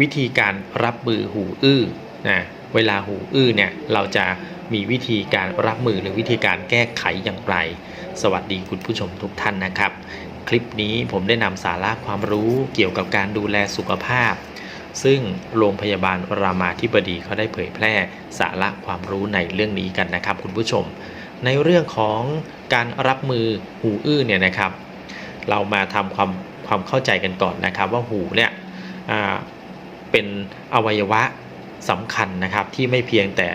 วิธีการรับมือหูอื้อนะเวลาหูอื้อเนี่ยเราจะมีวิธีการรับมือหรือวิธีการแก้ไขอย่างไร สวัสดีคุณผู้ชมทุกท่านนะครับ คลิปนี้ผมได้นำสาระความรู้เกี่ยวกับการดูแลสุขภาพ ซึ่งโรงพยาบาลรามาธิบดีเขาได้เผยแพร่สาระความรู้ในเรื่องนี้กันนะครับ คุณผู้ชม ในเรื่องของการรับมือหูอื้อเนี่ยนะครับ เรามาทำความความเข้าใจกันก่อนนะครับ ว่าหูเนี่ยอ่า เป็นอวัยวะสำคัญนะครับที่ไม่เพียงแต่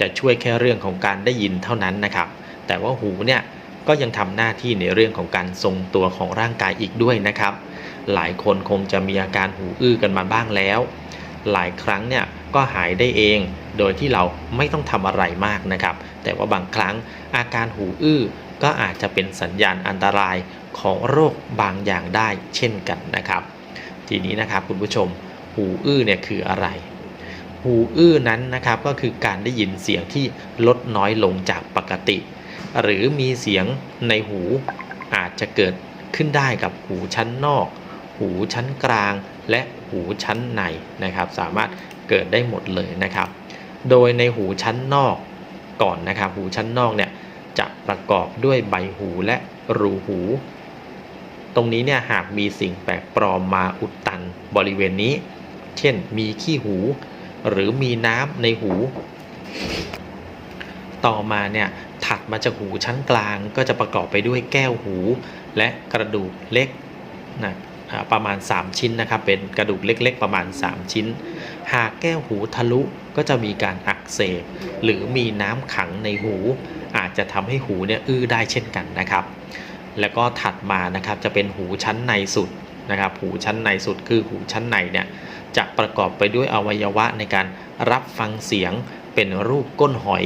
จะช่วยแค่เรื่องของการได้ยินเท่านั้นนะครับ แต่ว่าหูเนี่ยก็ยังทำหน้าที่ในเรื่องของการทรงตัวของร่างกายอีกด้วยนะครับ หลายคนคงจะมีอาการหูอื้อกันมาบ้างแล้ว หลายครั้งเนี่ยก็หายได้เอง โดยที่เราไม่ต้องทำอะไรมากนะครับ แต่ว่าบางครั้งอาการหูอื้อก็อาจจะเป็นสัญญาณอันตรายของโรคบางอย่างได้เช่นกันนะครับ ทีนี้นะครับคุณผู้ชม หูอื้อเนี่ยคืออะไร หูอื้อนั้นนะครับก็คือการได้ยินเสียงที่ลดน้อยลงจากปกติ หรือมีเสียงในหูอาจจะเกิดขึ้นได้กับหูชั้นนอก หูชั้นกลาง และหูชั้นในนะครับ สามารถเกิดได้หมดเลยนะครับ โดยในหูชั้นนอกก่อนนะครับ หูชั้นนอกเนี่ยจะประกอบด้วยใบหูและรูหู ตรงนี้เนี่ยหากมีสิ่งแปลกปลอมมาอุดตันบริเวณนี้ เช่น มีขี้หู หรือมีน้ำในหู ต่อมาเนี่ยถัดมาจากหูชั้นกลางก็จะประกอบไปด้วยแก้วหู และกระดูกเล็กนะประมาณ 3 ชิ้นนะครับ เป็นกระดูกเล็กๆ ประมาณ 3 ชิ้น หากแก้วหูทะลุก็จะมีการอักเสบ หรือมีน้ำขังในหู อาจจะทำให้หูเนี่ยอื้อได้เช่นกันนะครับ แล้วก็ถัดมานะครับจะเป็นหูชั้นในสุดนะครับ หูชั้นในสุดคือหูชั้นในเนี่ย จะประกอบไปด้วยอวัยวะในการรับฟังเสียง เป็นรูปก้นหอย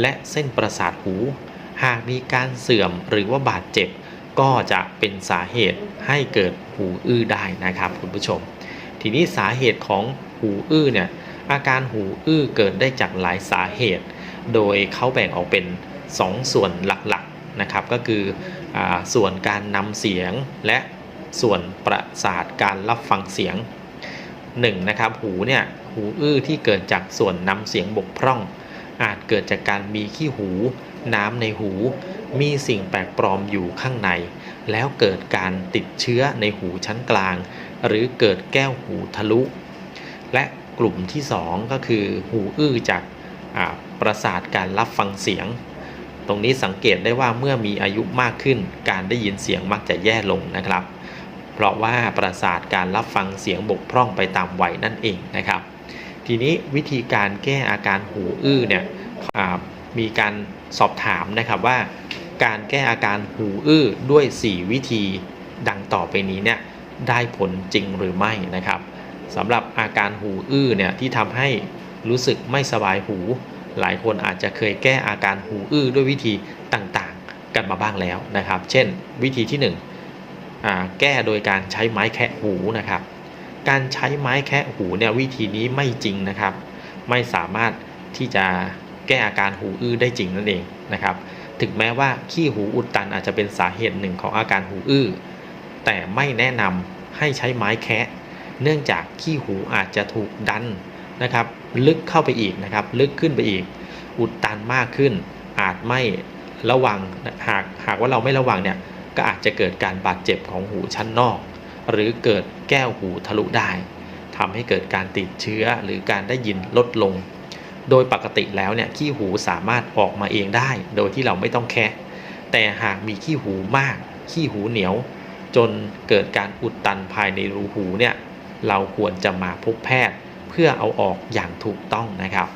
และเส้นประสาทหู หากมีการเสื่อมหรือว่าบาดเจ็บ ก็จะเป็นสาเหตุให้เกิดหูอื้อได้นะครับคุณผู้ชม ทีนี้สาเหตุของหูอื้อเนี่ยอาการหูอื้อเกิดได้จากหลายสาเหตุ โดยเขาแบ่งออกเป็น 2 ส่วนหลักๆนะครับก็คืออส่วนการนำเสียงและส่วนประสาทการรับฟังเสียง 1. นะครับหูเนี่ยหูอื้อที่เกิดจากส่วนนำเสียงบกพร่อง อาจเกิดจากการมีขี้หู น้ำในหู มีสิ่งแปลกปลอมอยู่ข้างใน แล้วเกิดการติดเชื้อในหูชั้นกลาง หรือเกิดแก้วหูทะลุ และกลุ่มที่ 2 ก็คือหูอื้อจากาประสาทการรับฟังเสียง ตรงนี้สังเกตได้ว่าเมื่อมีอายุมากขึ้น การได้ยินเสียงมักจะแย่ลงนะครับ เพราะว่าประสาทการรับฟังเสียงบกพร่องไปตามวัยนั่นเองนะครับ ทีนี้วิธีการแก้อาการหูอื้อเนี่ยมีการสอบถามนะครับว่า การแก้อาการหูอื้อด้วย 4 วิธีดังต่อไปนี้เนี่ยได้ผลจริงหรือไม่นะครับสำหรับอาการหูอื้อเนี่ยที่ทำให้รู้สึกไม่สบายหู หลายคนอาจจะเคยแก้อาการหูอื้อด้วยวิธีต่างๆ กันมาบ้างแล้วนะครับ เช่น วิธีที่1อ่า แก้โดยการใช้ไม้แคะหูนะครับ การใช้ไม้แคะหูเนี่ยวิธีนี้ไม่จริงนะครับ ไม่สามารถที่จะแก้อาการหูอื้อได้จริงนั่นเองนะครับ ถึงแม้ว่าขี้หูอุดตันอาจจะเป็นสาเหตุหนึ่งของอาการหูอื้อ แต่ไม่แนะนำให้ใช้ไม้แคะ เนื่องจากขี้หูอาจจะถูกดันนะครับ ลึกเข้าไปอีกนะครับ ลึกขึ้นไปอีก อุดตันมากขึ้น อาจไม่ระวังหากหากว่าเราไม่ระวังเนี่ย ก็อาจจะเกิดการบาดเจ็บของหูชั้นนอก หรือเกิดแก้วหูทะลุได้ทำให้เกิดการติดเชื้อหรือการได้ยินลดลง โดยปกติแล้วเนี่ยขี้หูสามารถออกมาเองได้ โดยที่เราไม่ต้องแคะแต่หากมีขี้หูมาก ขี้หูเหนียว จนเกิดการอุดตันภายในรูหูเนี่ยเราควรจะมาพบแพทย์เพื่อเอาออกอย่างถูกต้องนะครับ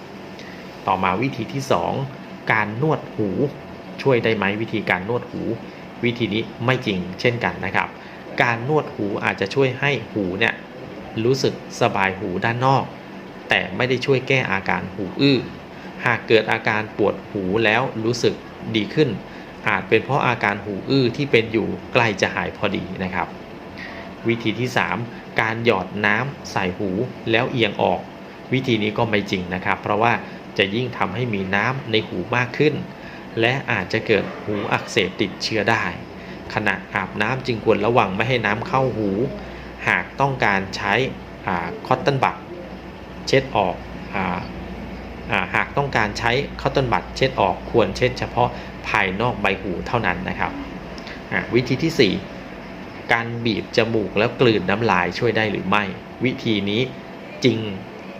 ต่อมาวิธีที่ 2 การนวดหูช่วยได้ไหมวิธีการนวดหู วิธีนี้ไม่จริงเช่นกันนะครับ การนวดหูอาจจะช่วยให้หูเนี่ยรู้สึกสบายหูด้านนอก แต่ไม่ได้ช่วยแก้อาการหูอื้อ หากเกิดอาการปวดหูแล้วรู้สึกดีขึ้น อาจเป็นเพราะอาการหูอื้อที่เป็นอยู่ใกล้จะหายพอดีนะครับ วิธีที่ 3 การหยอดน้ำใส่หูแล้วเอียงออก วิธีนี้ก็ไม่จริงนะครับ เพราะว่าจะยิ่งทำให้มีน้ำในหูมากขึ้น และอาจจะเกิดหูอักเสบติดเชื้อได้ ขณะอาบน้ำจึงควรระวังไม่ให้น้ำเข้าหู หากต้องการใช้คอตตอนบักเช็ดออกอาอาหากต้องการใช้ข้าวต้นบัตเช็ดออกควรเช็ดเฉพาะภายนอกใบหูเท่านั้นนะครับ วิธีที่ 4 การบีบจมูกแล้วกลืนน้ำลายช่วยได้หรือไม่ วิธีนี้จริง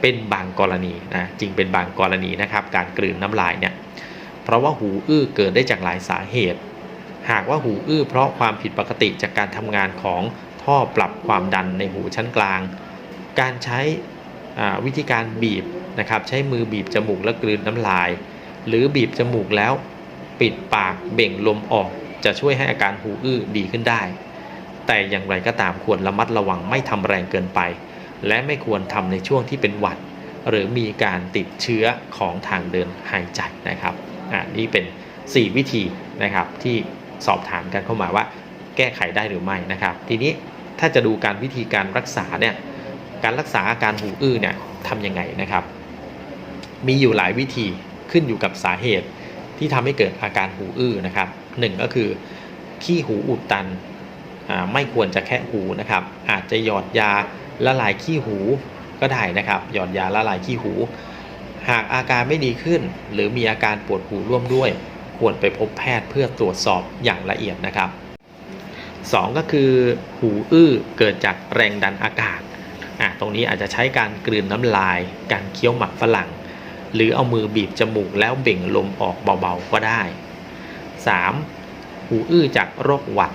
เป็นบางกรณีนะจริงเป็นบางกรณีนะครับ การกลืนน้ำลายเนี่ย เพราะว่าหูอื้อเกิดได้จากหลายสาเหตุ หากว่าหูอื้อเพราะความผิดปกติจากการทำงานของท่อปรับความดันในหูชั้นกลาง การใช้วิธีการบีบนะครับใช้มือบีบจมูกแล้วกลืนน้ำลาย หรือบีบจมูกแล้วปิดปากเบ่งลมออกจะช่วยให้อาการหูอื้อดีขึ้นได้ แต่อย่างไรก็ตามควรระมัดระวังไม่ทำแรงเกินไป และไม่ควรทำในช่วงที่เป็นหวัด หรือมีการติดเชื้อของทางเดินหายใจนะครับ อ่านี่เป็น 4 วิธีนะครับที่สอบถามกันเข้ามาว่า แก้ไขได้หรือไม่นะครับ ทีนี้ถ้าจะดูการวิธีการรักษาเนี่ยการรักษาอาการหูอื้อเนี่ยทำยังไงนะครับ มีอยู่หลายวิธีขึ้นอยู่กับสาเหตุที่ทำให้เกิดอาการหูอื้อนะครับหนึ่งก็คือขี้หูอุดตันอ่าไม่ควรจะแคะหูนะครับ อาจจะหยอดยาละลายขี้หูก็ได้นะครับ หยอดยาละลายขี้หู หากอาการไม่ดีขึ้น หรือมีอาการปวดหูร่วมด้วย ควรไปพบแพทย์เพื่อตรวจสอบอย่างละเอียดนะครับสองก็คือหูอื้อเกิดจากแรงดันอากาศอะตรงนี้อาจจะใช้การกลืนน้ำลาย การเคี้ยวหมักฝรั่ง หรือเอามือบีบจมูกแล้วเบ่งลมออกเบาๆก็ได้ 3. หูอื้อจากโรคหวัด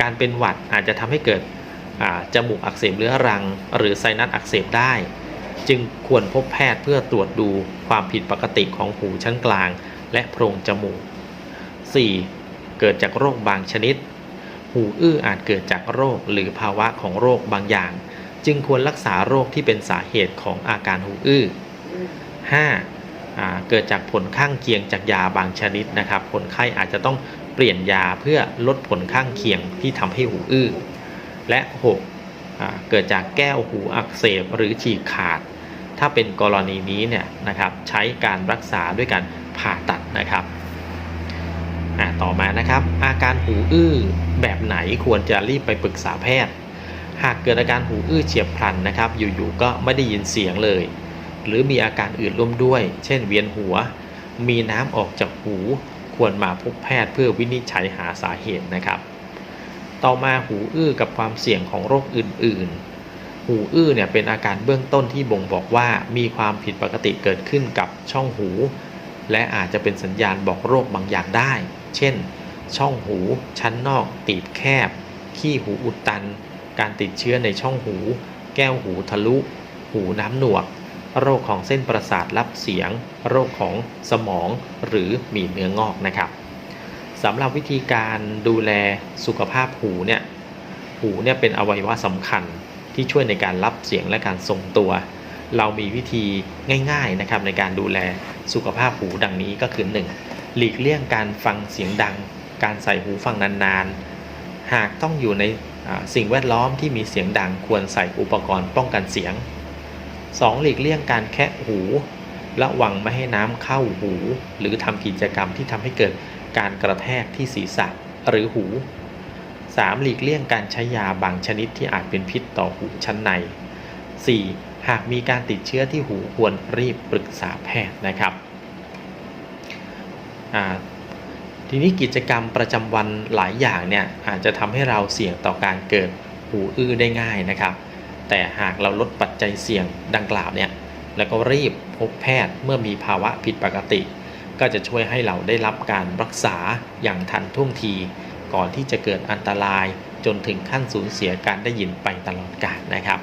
การเป็นหวัดอาจจะทำให้เกิดจมูกอักเสบเรื้อรัง หรือไซนัสอักเสบได้ จึงควรพบแพทย์เพื่อตรวจดูความผิดปกติของหูชั้นกลาง และโพรงจมูก 4. เกิดจากโรคบางชนิด หูอื้ออาจเกิดจากโรคหรือภาวะของโรคบางอย่าง จึงควรรักษาโรคที่เป็นสาเหตุของอาการหูอื้อ 5. อ่าเกิดจากผลข้างเคียงจากยาบางชนิดนะครับ คนไข้อาจจะต้องเปลี่ยนยาเพื่อลดผลข้างเคียงที่ทำให้หูอื้อ และ 6 เกิดจากแก้วหูอักเสบหรือฉีกขาด ถ้าเป็นกรณีนี้เนี่ยนะครับใช้การรักษาด้วยการผ่าตัดนะครับต่อมานะครับ อาการหูอื้อแบบไหนควรจะรีบไปปรึกษาแพทย์ หากเกิดอาการหูอื้อเฉียบพลันนะครับ อยู่ๆก็ไม่ได้ยินเสียงเลย หรือมีอาการอื่นร่วมด้วย เช่น เวียนหัว มีน้ำออกจากหูควรมาพบแพทย์เพื่อวินิจฉัยหาสาเหตุนะครับ ต่อมาหูอื้อกับความเสี่ยงของโรคอื่นๆ หูอื้อเนี่ยเป็นอาการเบื้องต้นที่บ่งบอกว่ามีความผิดปกติเกิดขึ้นกับช่องหู และอาจจะเป็นสัญญาณบอกโรคบางอย่างได้ เช่น ช่องหูชั้นนอกตีบแคบ ขี้หูอุดตัน การติดเชื้อในช่องหู แก้วหูทะลุ หูน้ำหนวก โรคของเส้นประสาทรับเสียง โรคของสมองหรือมีเนื้องอกนะครับสำหรับวิธีการดูแลสุขภาพหูเนี่ยหูเนี่ยเป็นอวัยวะสำคัญ ที่ช่วยในการรับเสียงและการทรงตัว เรามีวิธีง่ายๆนะครับในการดูแลสุขภาพหูดังนี้ก็คือ 1. หลีกเลี่ยงการฟังเสียงดัง การใส่หูฟังนานๆ หากต้องอยู่ในสิ่งแวดล้อมที่มีเสียงดังควรใส่อุปกรณ์ป้องกันเสียง 2. หลีกเลี่ยงการแคะหู ระวังไม่ให้น้ำเข้าหู หรือทำกิจกรรมที่ทำให้เกิดการกระแทกที่ศีรษะหรือหู 3. หลีกเลี่ยงการใช้ยาบางชนิดที่อาจเป็นพิษต่อหูชั้นใน 4. หากมีการติดเชื้อที่หูควรรีบปรึกษาแพทย์นะครับทีนี้กิจกรรมประจำวันหลายอย่างเนี่ยอาจจะทำให้เราเสี่ยงต่อการเกิดหูอื้อได้ง่ายนะครับ แต่หากเราลดปัจจัยเสี่ยงดังกล่าวเนี่ยแล้วก็รีบพบแพทย์เมื่อมีภาวะผิดปกติ ก็จะช่วยให้เราได้รับการรักษาอย่างทันท่วงที ก่อนที่จะเกิดอันตรายจนถึงขั้นสูญเสียการได้ยินไปตลอดกาลนะครับ